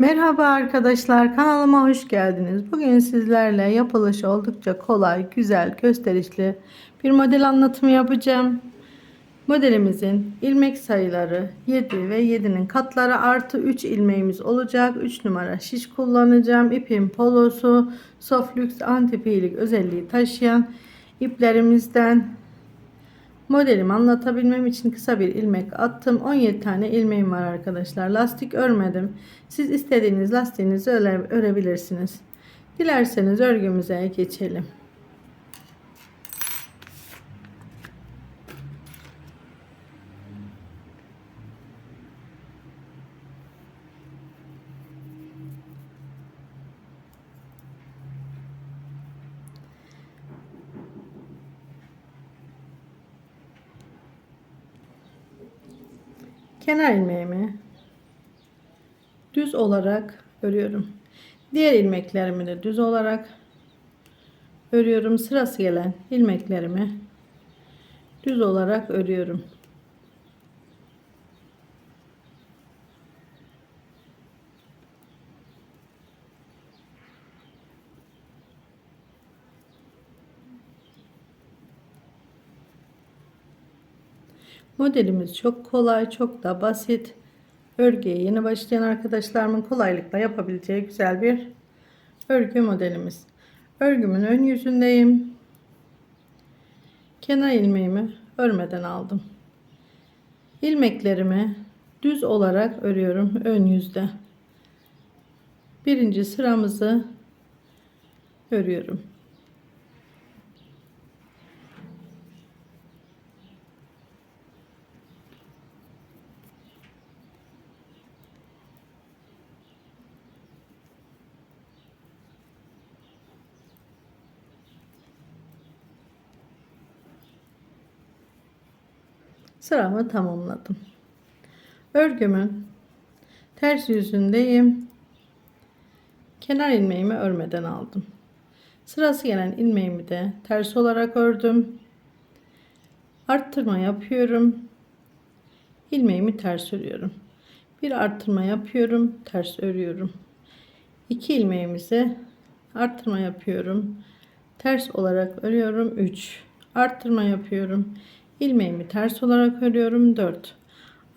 Merhaba arkadaşlar kanalıma hoş geldiniz. Bugün sizlerle yapılışı oldukça kolay, güzel, gösterişli bir model anlatımı yapacağım. Modelimizin ilmek sayıları 7 ve 7'nin katları artı 3 ilmeğimiz olacak. 3 numara şiş kullanacağım. İpim polosu Soflux antipilik özelliği taşıyan iplerimizden Modelimi anlatabilmem için kısa bir ilmek attım. 17 tane ilmeğim var arkadaşlar. Lastik örmedim. Siz istediğiniz lastiğinizi öre, örebilirsiniz. Dilerseniz örgümüze geçelim. Kenar ilmeğimi düz olarak örüyorum. Diğer ilmeklerimi de düz olarak örüyorum. Sırası gelen ilmeklerimi düz olarak örüyorum. Modelimiz çok kolay, çok da basit. Örgüye yeni başlayan arkadaşlarımın kolaylıkla yapabileceği güzel bir örgü modelimiz. Örgümün ön yüzündeyim. Kenar ilmeğimi örmeden aldım. İlmeklerimi düz olarak örüyorum ön yüzde. Birinci sıramızı örüyorum. Sıramı tamamladım. Örgümün ters yüzündeyim. Kenar ilmeğimi örmeden aldım. Sırası gelen ilmeğimi de ters olarak ördüm. Arttırma yapıyorum. İlmeğimi ters örüyorum. Bir arttırma yapıyorum, ters örüyorum. İki ilmeğimizi arttırma yapıyorum. Ters olarak örüyorum. 3 arttırma yapıyorum ilmeğimi ters olarak örüyorum 4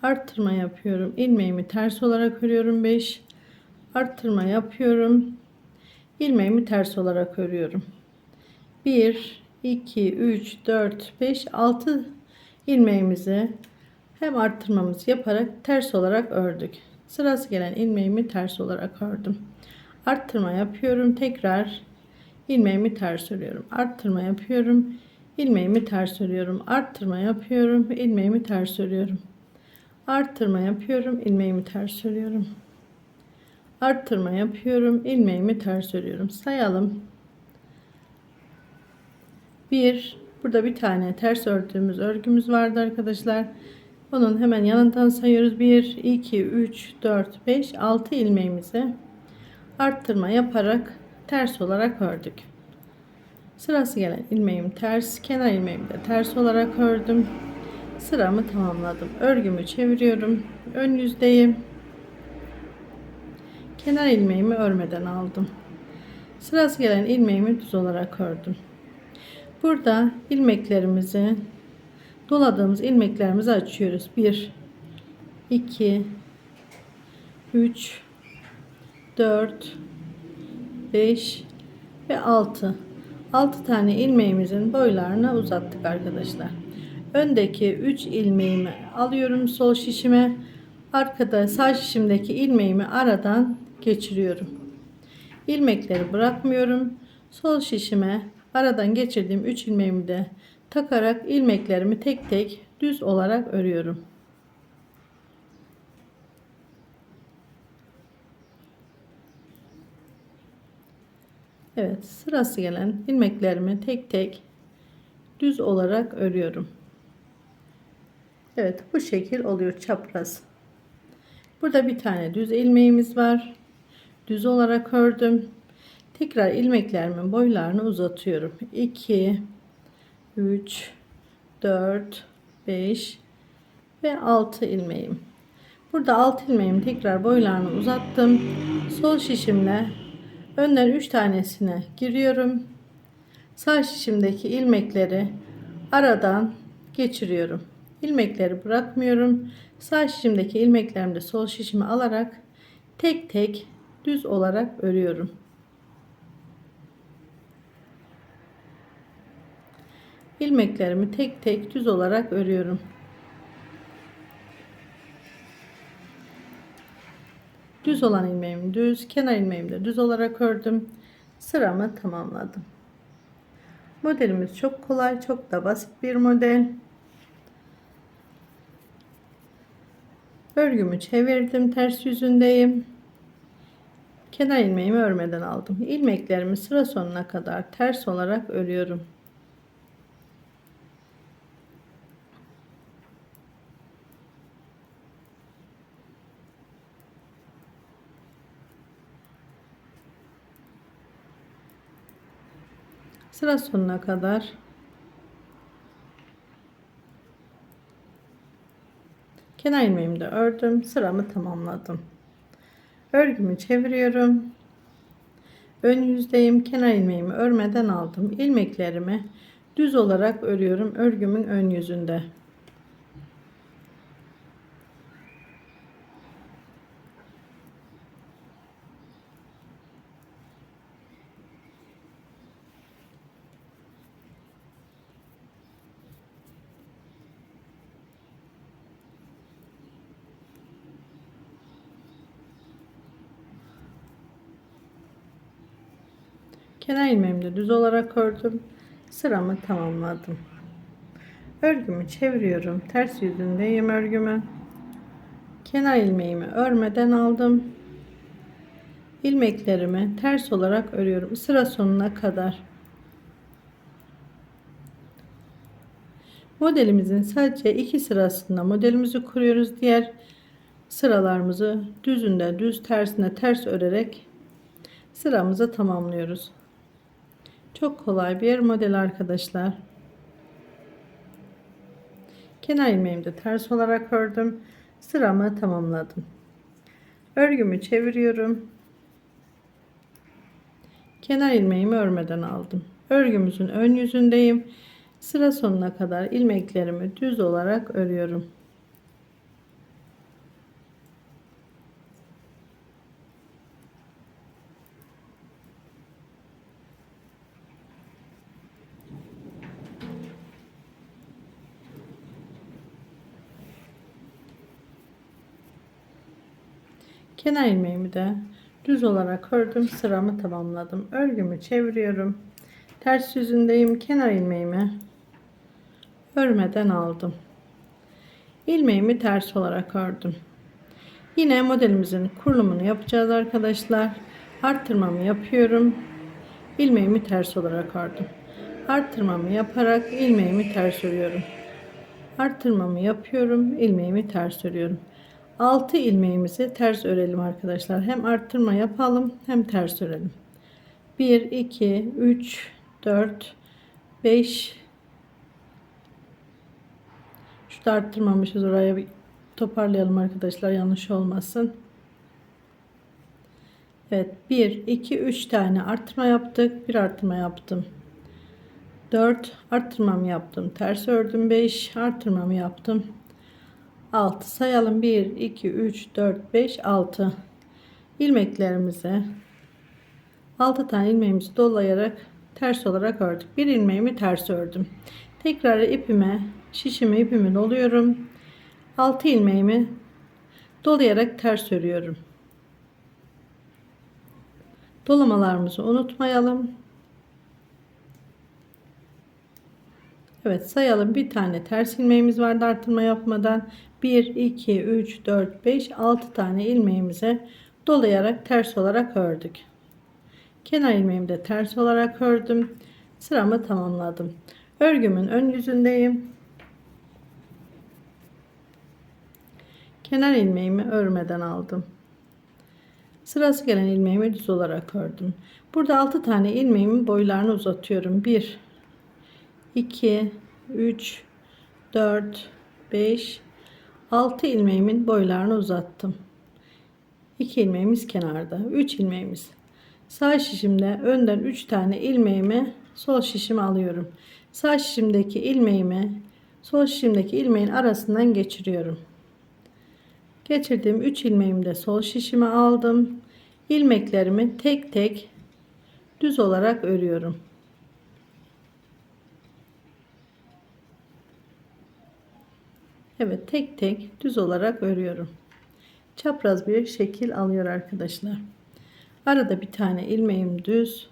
arttırma yapıyorum. İlmeğimi ters olarak örüyorum 5 arttırma yapıyorum. İlmeğimi ters olarak örüyorum. 1 2 3 4 5 6 ilmeğimizi hem arttırmamızı yaparak ters olarak ördük. Sırası gelen ilmeğimi ters olarak ördüm. Arttırma yapıyorum tekrar ilmeğimi ters örüyorum. Arttırma yapıyorum ilmeğimi ters örüyorum. Arttırma yapıyorum. İlmeğimi ters örüyorum. Arttırma yapıyorum. İlmeğimi ters örüyorum. Arttırma yapıyorum. İlmeğimi ters örüyorum. Sayalım. 1 burada bir tane ters ördüğümüz örgümüz vardı arkadaşlar. Onun hemen yanından sayıyoruz. 1 2 3 4 5 6 ilmeğimizi arttırma yaparak ters olarak ördük Sırası gelen ilmeğim ters, kenar ilmeğimi de ters olarak ördüm. Sıramı tamamladım. Örgümü çeviriyorum. Ön yüzdeyim. Kenar ilmeğimi örmeden aldım. Sırası gelen ilmeğimi düz olarak ördüm. Burada ilmeklerimizi doladığımız ilmeklerimizi açıyoruz. 1 2 3 4 5 ve 6 6 tane ilmeğimizin boylarını uzattık arkadaşlar. Öndeki 3 ilmeğimi alıyorum sol şişime. Arkada sağ şişimdeki ilmeğimi aradan geçiriyorum. İlmekleri bırakmıyorum. Sol şişime aradan geçirdiğim 3 ilmeğimi de takarak ilmeklerimi tek tek düz olarak örüyorum. Evet sırası gelen ilmeklerimi tek tek düz olarak örüyorum. Evet bu şekil oluyor çapraz. Burada bir tane düz ilmeğimiz var. Düz olarak ördüm. Tekrar ilmeklerimin boylarını uzatıyorum. 2 3 4 5 ve 6 ilmeğim. Burada alt ilmeğimi tekrar boylarını uzattım. Sol şişimle önden 3 tanesine giriyorum. Sağ şişimdeki ilmekleri aradan geçiriyorum. İlmekleri bırakmıyorum. Sağ şişimdeki ilmeklerimi de sol şişime alarak tek tek düz olarak örüyorum. ilmeklerimi tek tek düz olarak örüyorum. Düz olan ilmeğimi düz, kenar ilmeğimi de düz olarak ördüm. Sıramı tamamladım. Modelimiz çok kolay, çok da basit bir model. Örgümü çevirdim, ters yüzündeyim. Kenar ilmeğimi örmeden aldım. İlmeklerimi sıra sonuna kadar ters olarak örüyorum. Sıra sonuna kadar. Kenar ilmeğimi de ördüm. Sıramı tamamladım. Örgümü çeviriyorum. Ön yüzdeyim. Kenar ilmeğimi örmeden aldım. İlmeklerimi düz olarak örüyorum örgümün ön yüzünde Kenar ilmeğimi de düz olarak ördüm. Sıramı tamamladım. Örgümü çeviriyorum. Ters yüzündeyim örgümü. Kenar ilmeğimi örmeden aldım. İlmeklerimi ters olarak örüyorum. Sıra sonuna kadar. Modelimizin sadece iki sırasında modelimizi kuruyoruz. Diğer sıralarımızı düzünde düz tersine ters örerek sıramızı tamamlıyoruz. Çok kolay bir model arkadaşlar. Kenar ilmeğimi de ters olarak ördüm. Sıramı tamamladım. Örgümü çeviriyorum. Kenar ilmeğimi örmeden aldım. Örgümüzün ön yüzündeyim. Sıra sonuna kadar ilmeklerimi düz olarak örüyorum. Kenar ilmeğimi de düz olarak ördüm. Sıramı tamamladım. Örgümü çeviriyorum. Ters yüzündeyim. Kenar ilmeğimi örmeden aldım. İlmeğimi ters olarak ördüm. Yine modelimizin kurulumunu yapacağız arkadaşlar. Arttırmamı yapıyorum. İlmeğimi ters olarak ördüm. Arttırmamı yaparak ilmeğimi ters örüyorum. Arttırmamı yapıyorum. ilmeğimi ters örüyorum. 6 ilmeğimizi ters örelim arkadaşlar. Hem arttırma yapalım hem ters örelim. 1 2 3 4 5 Şu da arttırmamışız oraya bir toparlayalım arkadaşlar yanlış olmasın. Evet 1 2 3 tane arttırma yaptık. Bir arttırma yaptım. 4 arttırmamı yaptım. Ters ördüm 5 arttırmamı yaptım. 6 sayalım. 1 2 3 4 5 6 ilmeklerimize 6 tane ilmeğimizi dolayarak ters olarak ördük. Bir ilmeğimi ters ördüm. Tekrar ipime şişime ipimi doluyorum. 6 ilmeğimi dolayarak ters örüyorum. Dolamalarımızı unutmayalım Evet sayalım. Bir tane ters ilmeğimiz vardı artırma yapmadan. 1 2 3 4 5 6 tane ilmeğimize dolayarak ters olarak ördük. Kenar ilmeğimi de ters olarak ördüm. Sıramı tamamladım. Örgümün ön yüzündeyim. Kenar ilmeğimi örmeden aldım. Sırası gelen ilmeğimi düz olarak ördüm. Burada 6 tane ilmeğimin boylarını uzatıyorum. 1 2 3 4 5 6 ilmeğimin boylarını uzattım. 2 ilmeğimiz kenarda. 3 ilmeğimiz. Sağ şişimde önden 3 tane ilmeğimi sol şişime alıyorum. Sağ şişimdeki ilmeğimi sol şişimdeki ilmeğin arasından geçiriyorum. Geçirdiğim 3 ilmeğimi de sol şişime aldım. İlmeklerimi tek tek düz olarak örüyorum. Evet tek tek düz olarak örüyorum. Çapraz bir şekil alıyor arkadaşlar. Arada bir tane ilmeğim düz.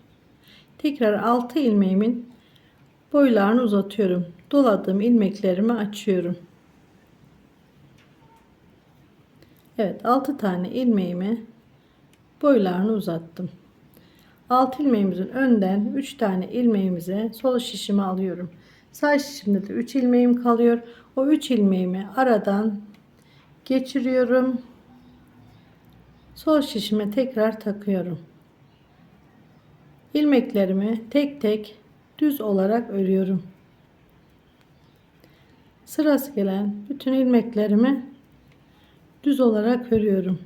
Tekrar 6 ilmeğimin boylarını uzatıyorum. Doladığım ilmeklerimi açıyorum. Evet 6 tane ilmeğimi boylarını uzattım. 6 ilmeğimizin önden 3 tane ilmeğimize sol şişimi alıyorum. Sağ şişimde de 3 ilmeğim kalıyor. O 3 ilmeğimi aradan geçiriyorum. Sol şişime tekrar takıyorum. İlmeklerimi tek tek düz olarak örüyorum. Sırası gelen bütün ilmeklerimi düz olarak örüyorum.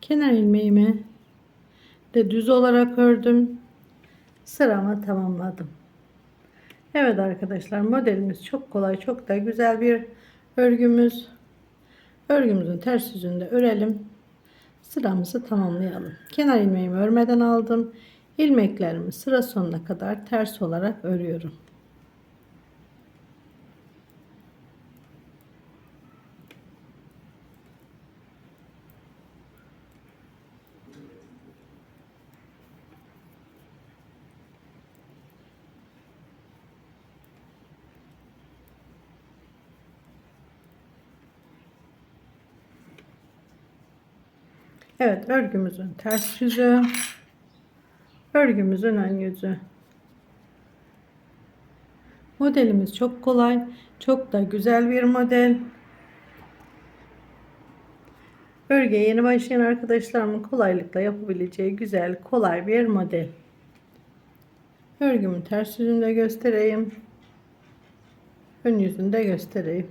Kenar ilmeğimi de düz olarak ördüm. Sıramı tamamladım. Evet arkadaşlar modelimiz çok kolay çok da güzel bir örgümüz. Örgümüzün ters yüzünde örelim. Sıramızı tamamlayalım. Kenar ilmeğimi örmeden aldım. İlmeklerimi sıra sonuna kadar ters olarak örüyorum. Evet örgümüzün ters yüzü. Örgümüzün ön yüzü. Modelimiz çok kolay. Çok da güzel bir model. Örgüye yeni başlayan arkadaşlarımın kolaylıkla yapabileceği güzel, kolay bir model. Örgümün ters yüzünü de göstereyim. Ön yüzünü de göstereyim.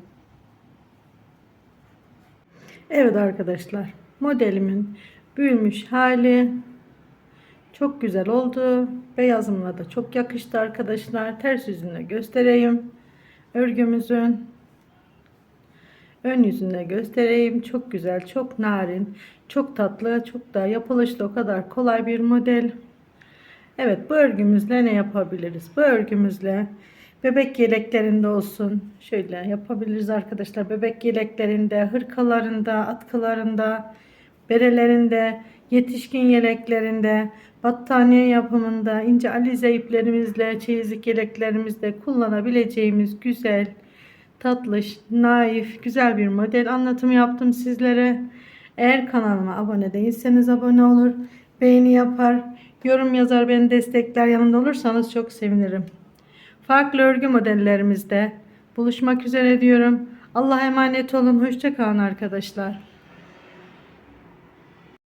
Evet arkadaşlar modelimin büyümüş hali çok güzel oldu. Beyazımla da çok yakıştı arkadaşlar. Ters yüzünü göstereyim. Örgümüzün ön yüzünde göstereyim. Çok güzel, çok narin, çok tatlı, çok da yapılışlı o kadar kolay bir model. Evet bu örgümüzle ne yapabiliriz? Bu örgümüzle bebek yeleklerinde olsun. Şöyle yapabiliriz arkadaşlar. Bebek yeleklerinde, hırkalarında, atkılarında, berelerinde, yetişkin yeleklerinde, battaniye yapımında, ince alize iplerimizle, çeyizlik yeleklerimizde kullanabileceğimiz güzel, tatlış, naif, güzel bir model anlatımı yaptım sizlere. Eğer kanalıma abone değilseniz abone olur, beğeni yapar, yorum yazar, beni destekler yanımda olursanız çok sevinirim. Farklı örgü modellerimizde buluşmak üzere diyorum. Allah'a emanet olun. Hoşçakalın arkadaşlar.